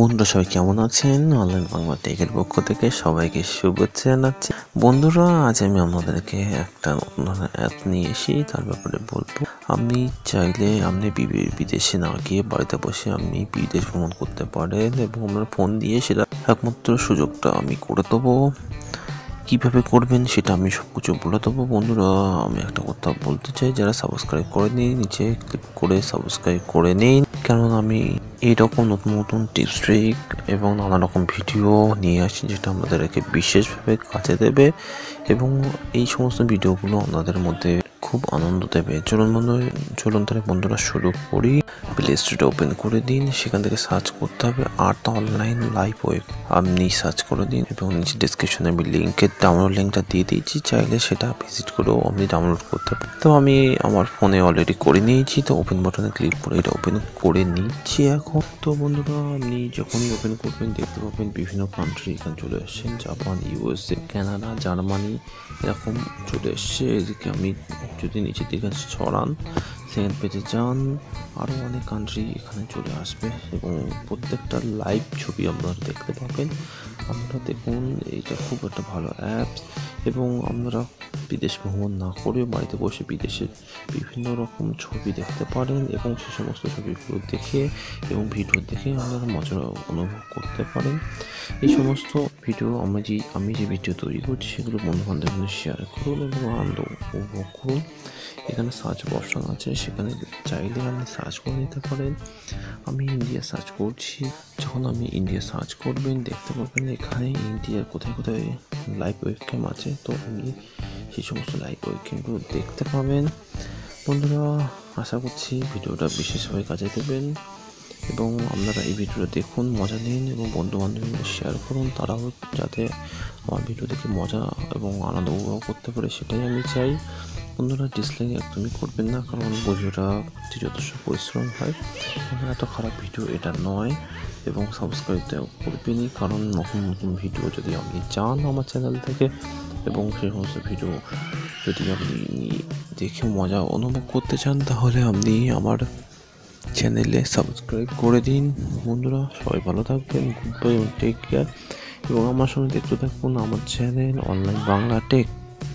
বন্ধুরা, সবাই কেমন আছেন? অনলাইন বাংলা টেকের পক্ষ থেকে সবাইকে শুভেচ্ছা জানাচ্ছি। বন্ধুরা, আজ আমি আপনাদেরকে একটা নতুন অ্যাপ নিয়ে এসে তার ব্যাপারে বলব, আপনি চাইলে আপনি বিদেশে না গিয়ে বাড়িতে বসে আপনি বিদেশ ভ্রমণ করতে পারেন এবং আপনার ফোন দিয়ে সেটা একমাত্র সুযোগটা আমি করে দেবো। কীভাবে করবেন সেটা আমি সব কিছু বলে দেবো। বন্ধুরা, আমি একটা কথা বলতে চাই, যারা সাবস্ক্রাইব করে নিন নিচে ক্লিক করে সাবস্ক্রাইব করে নিন। কারণ আমি এইরকম নতুন নতুন টিপস ট্রিক এবং নানা রকম ভিডিও নিয়ে আসি যেটা আমাদেরকে বিশেষভাবে কাজে দেবে এবং এই সমস্ত ভিডিওগুলো আপনাদের মধ্যে খুব আনন্দ দেবে। চলুন বন্ধু, চলুন তাহলে বন্ধুরা শুরু করি। প্লে স্টোরটা ওপেন করে দিন, সেখান থেকে সার্চ করতে হবে আর্ট অনলাইন লাইভ ওয়েব আপনি সার্চ করে দিন এবং নিচে ডিসক্রিপশনে আমি লিঙ্কের ডাউনলোড লিঙ্কটা দিয়ে দিয়েছি, চাইলে সেটা ভিজিট করেও আপনি ডাউনলোড করতে পারেন। তো আমি আমার ফোনে অলরেডি করে নিয়েছি, তো ওপেন বাটনে ক্লিক করে এটা ওপেন করে নিচ্ছি এখন। তো বন্ধুরা, আপনি যখনই ওপেন করবেন, দেখতে পাবেন বিভিন্ন কান্ট্রি এখানে চলে আসছেন জাপান ইউএসএ কানাডা জার্মানি এরকম চলে এসছে। এদিকে আমি যদি নিচের দিকে ছড়ান সেকেন্ড পেজে যান। আরও অনেক কান্ট্রি এখানে চলে আসবে এবং প্রত্যেকটা লাইভ ছবি আপনারা দেখতে পাবেন। আপনারা দেখুন এইটা খুব একটা ভালো অ্যাপস এবং আমরা বিদেশ ভ্রমণ না করে বাড়িতে বসে বিদেশের বিভিন্ন রকম ছবি দেখতে পারেন এবং সে সমস্ত ছবিগুলো দেখে এবং ভিডিও দেখে আপনারা মজা অনুভব করতে পারেন। এই সমস্ত ভিডিও আমি যে আমি যে ভিডিও তৈরি করছি, সেগুলো বন্ধু বান্ধবদের শেয়ার করুন এবং আনন্দ উপভোগ করুন। এখানে সার্চ অপশন আছে, সেখানে চাইলে আপনি সার্চ করে নিতে পারেন। আমি ইন্ডিয়া সার্চ করছি। যখন আপনি ইন্ডিয়া সার্চ করবেন, দেখতে পাবেন এখানে ইন্ডিয়ার কোথায় কোথায় লাইভ ওয়েবক্যাম আছে। তো আপনি সেই সমস্ত লাইভ ওয়েবক্যামগুলো দেখতে পাবেন। বন্ধুরা, আশা করছি ভিডিওটা বিশেষভাবে কাজে দেবেন। এবং আপনারা এই ভিডিওটা দেখুন, মজা নিন এবং বন্ধু বান্ধবীদের শেয়ার করুন। তারাও যাতে আমার ভিডিও দেখে মজা এবং আনন্দ উপভোগ করতে পারে, সেটাই আমি চাই। বন্ধুরা ডিসলাইক একদমই করবেন না, কারণ ভিডিওটা যথেষ্ট পরিশ্রম হয়। এত খারাপ ভিডিও এটা নয়, এবং সাবস্ক্রাইব করবেনই, কারণ নতুন নতুন ভিডিও যদি আপনি চান আমার চ্যানেল থেকে, এবং সেই সমস্ত ভিডিও যদি আপনি দেখে মজা অনুভব করতে চান, তাহলে আপনি আমার চ্যানেলে সাবস্ক্রাইব করে দিন। বন্ধুরা, সবাই ভালো থাকবেন গুড বাই টেক কেয়ার এবং আমার সঙ্গে দেখতে থাকুন আমার চ্যানেল অনলাইন বাংলা টেক